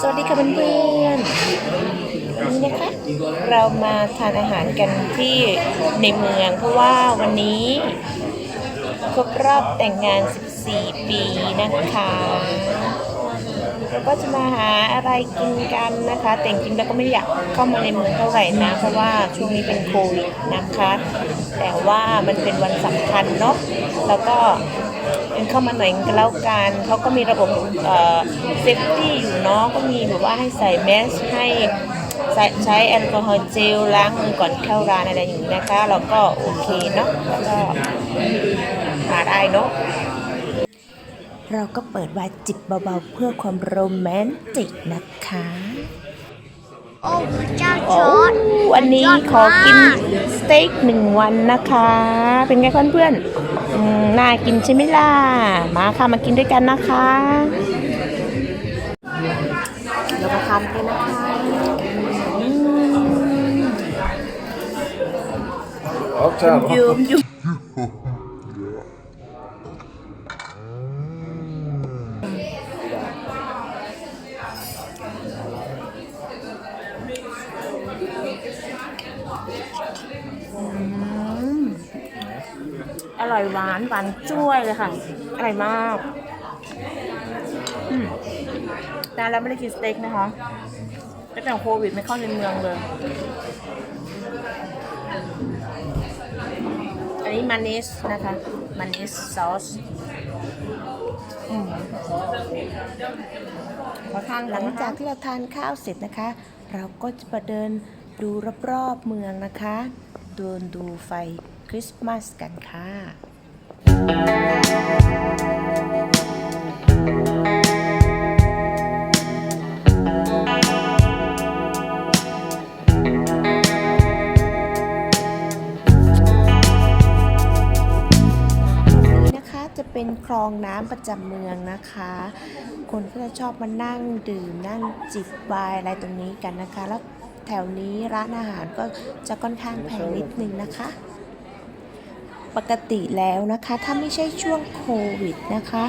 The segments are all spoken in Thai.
สวัสดีค่ะเพื่อนๆวันนี้นะคะ เรามาทานอาหารกันที่ในเมือง เพราะว่าวันนี้ครบรอบแต่งงาน 14 ปีนะคะเราก็จะมาหาอะไรกินกันนะคะ แต่จริงๆแล้วก็ไม่อยากเข้ามาในเมืองเท่าไหร่นะ เพราะว่าช่วงนี้เป็นโควิดนะคะ แต่ว่ามันเป็นวันสำคัญเนาะแล้วก็ เป็นเข้ามาหน่อยก็แล้วกันเขาก็มีระบบเซฟตี้อยู่เนาะก็มีแบบว่าให้ใส่แมสให้ใช้ใชแอลกอฮอล์เจลล้างมือก่อนเข้าร้านอะไรอย่างนี้นะคะเราก็โอเคเนาะแล้วก็มาได้เนาะเราก็เปิดวายจิบเบาๆเพื่อความโรแมนติกนะคะ อ้พระเจ้าจโอ้อร์ดวันนี้ขอกินสเต็กหนึ่งวันนะคะ เป็นไงเพื่อนๆอืมน่ากินใช่ไหมล่ะ มาค่ะมากินด้วยกันนะคะเรามาทำกันนะคะอืม Avtal. ยืมยืม ร่อยหวานหวานจ้วยเลยค่ะ อร่อยมากอืมนานแล้วไม่ได้กินสเต็กนะคะตั้งแต่โควิดไม่เข้าในเมืองเลย อันนี้มานิสนะคะ มานิสซอสอืมขอทานหลังจากที่เราทานข้าวเสร็จนะคะ เราก็จะมาเดินดูรอบๆเมืองนะคะ เดินดูไฟ คริสต์มาสกันค่ะนี้นะคะจะเป็นคลองน้ำประจำเมืองนะคะ คนก็จะชอบมานั่งดื่มนั่งจิบวน์อะไรตรงนี้กันนะคะ แล้วแถวนี้ร้านอาหารก็จะค่อนข้างแพงนิดนึงนะคะ ปกติแล้วนะคะ ถ้าไม่ใช่ช่วงโควิดนะคะ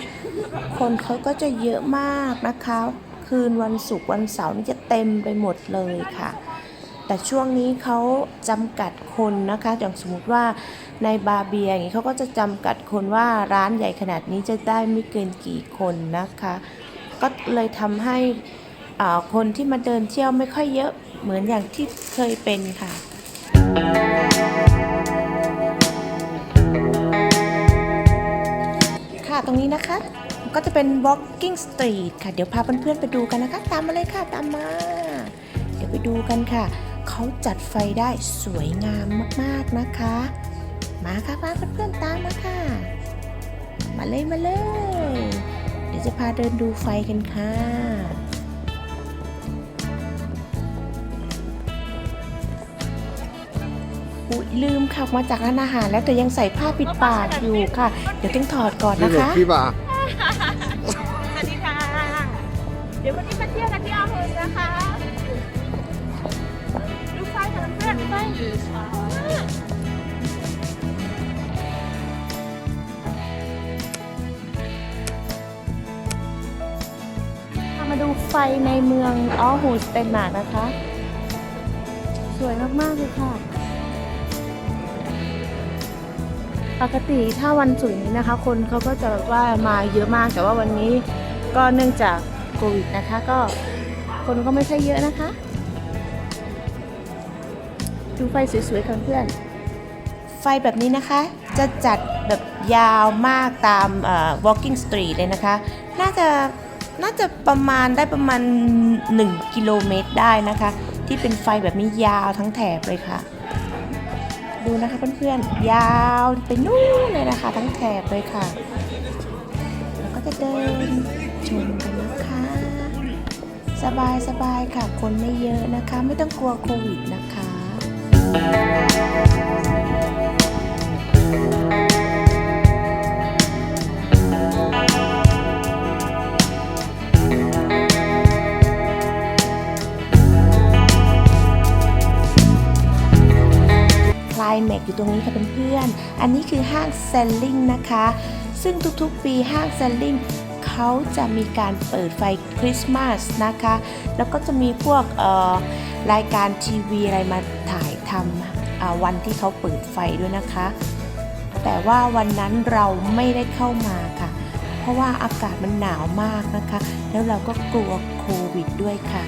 คนเขาก็จะเยอะมากนะคะ คืนวันศุกร์วันเสาร์นี่จะเต็มไปหมดเลยค่ะ แต่ช่วงนี้เขาจำกัดคนนะคะอย่างสมมติว่าในบาร์เบียอย่างนี้เขาก็จะจำกัดคนว่าร้านใหญ่ขนาดนี้จะได้ไม่เกินกี่คนนะคะ ก็เลยทำให้คนที่มาเดินเที่ยวไม่ค่อยเยอะเหมือนอย่างที่เคยเป็นค่ะ ค่ะตรงนี้นะคะ ก็จะเป็น walking street ค่ะ เดี๋ยวพาเพื่อนๆไปดูกันนะคะ ตามมาเลยค่ะตามมา เดี๋ยวไปดูกันค่ะ เขาจัดไฟได้สวยงามมากๆนะคะ มาค่ะมาเพื่อนๆตามมาค่ะ มาเลยมาเลย เดี๋ยวจะพาเดินดูไฟกันค่ะ อุ๊ยลืมขับมาจากร้านอาหารแล้วแต่ยังใส่ผ้าปิดปากอยู่ค่ะ เดี๋ยวต้องถอดก่อนนะคะ Viva. สวัสดีค่ะ เดี๋ยววันนี้มาเที่ยวกันที่อาเฮนนะคะดูไฟค่ะเพื่อนไฟมาดูไฟในเมืองออฮูสเตนมาร์กนะคะ สวยมาก ๆ เลยค่ะ ปกติถ้าวันศุกร์นี้นะคะ คนเขาก็จะแบบว่ามาเยอะมาก แต่ว่าวันนี้ก็เนื่องจากโควิดนะคะ ก็คนก็ไม่ค่เยอะนะคะ ดูไฟสวยๆค่ะเพื่อน ไฟแบบนี้นะคะ จะจัดแบบยาวมากตาม walking street เลยนะคะ น่าจะน่าจะประมาณได้ประมาณ 1 กิโลเมตรได้นะคะ ที่เป็นไฟแบบนี้ยาวทั้งแถบเลยค่ะ ดูนะคะเพื่อนๆ ยาวไปนู่นเลยนะคะ ทั้งแถบเลยค่ะ แล้วก็จะเดินชมกันนะคะ สบายสบายๆค่ะ คนไม่เยอะนะคะ ไม่ต้องกลัวโควิดนะคะ กอยู่ตรงนี้ค่ะเพื่อนๆ อันนี้คือห้างเซลลิงนะคะ ซึ่งทุกๆปีห้างเซลลิงเขาจะมีการเปิดไฟคริสต์มาสนะคะ แล้วก็จะมีพวกรายการทีวีอะไรมาถ่ายทำวันที่เขาเปิดไฟด้วยนะคะ แต่ว่าวันนั้นเราไม่ได้เข้ามาค่ะ เพราะว่าอากาศมันหนาวมากนะคะ แล้วเราก็กลัวโควิดด้วยค่ะ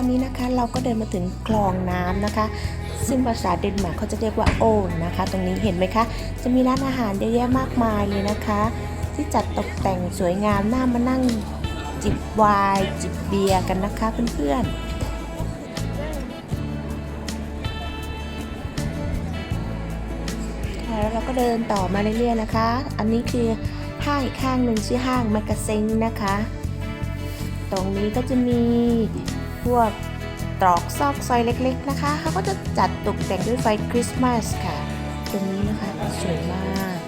อนนี้นะคะ เราก็เดินมาถึงคลองน้ำนะคะ ซึ่งภาษาเดนมาร์กเขาจะเรียกว่าโอนนะคะ ตรงนี้เห็นไหมคะ จะมีร้านอาหารเยอะแยะมากมายเลยนะคะ ที่จัดตกแต่งสวยงามน่ามานั่งจิบไวน์จิบเบียร์กันนะคะเพื่อนๆแล้วเราก็เดินต่อมาเรื่อยๆนะคะ อันนี้คือห้างอีกห้างหนึ่งชื่อห้างแมกกาเซงนะคะ ตรงนี้ก็จะมี พวกตรอกซอกซอยเล็กๆนะคะ เขาก็จะจัดตกแต่งด้วยไฟคริสต์มาสค่ะ ตรงนี้นะคะสวยมาก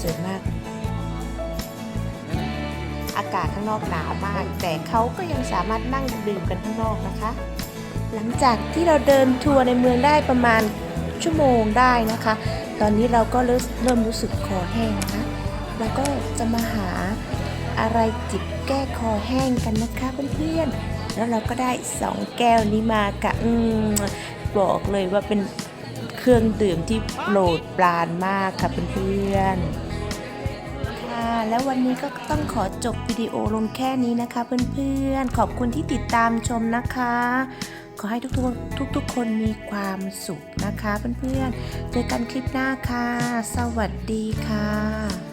สวยมาก อากาศข้างนอกหนาวมาก แต่เขาก็ยังสามารถนั่งดื่มกันข้างนอกนะคะ หลังจากที่เราเดินทัวร์ในเมืองได้ประมาณชั่วโมงได้นะคะ ตอนนี้เราก็เริ่มเริ่มรู้สึกคอแห้งนะคะแล้วก็จะมาหาอะไรจิบ แก้คอแห้งกันนะคะเพื่อนๆ แล้วเราก็ได้ 2 แก้วนี้มาค่ะอืมบอกเลยว่าเป็นเครื่องดื่มที่โปรดปรานมากค่ะเพื่อนๆ ค่ะ แล้ววันนี้ก็ต้องขอจบวิดีโอลงแค่นี้นะคะ เพื่อนๆ ขอบคุณที่ติดตามชมนะคะ ขอให้ทุกๆทุกๆคนมีความสุขนะคะเพื่อนๆ เจอกันคลิปหน้าค่ะ สวัสดีค่ะ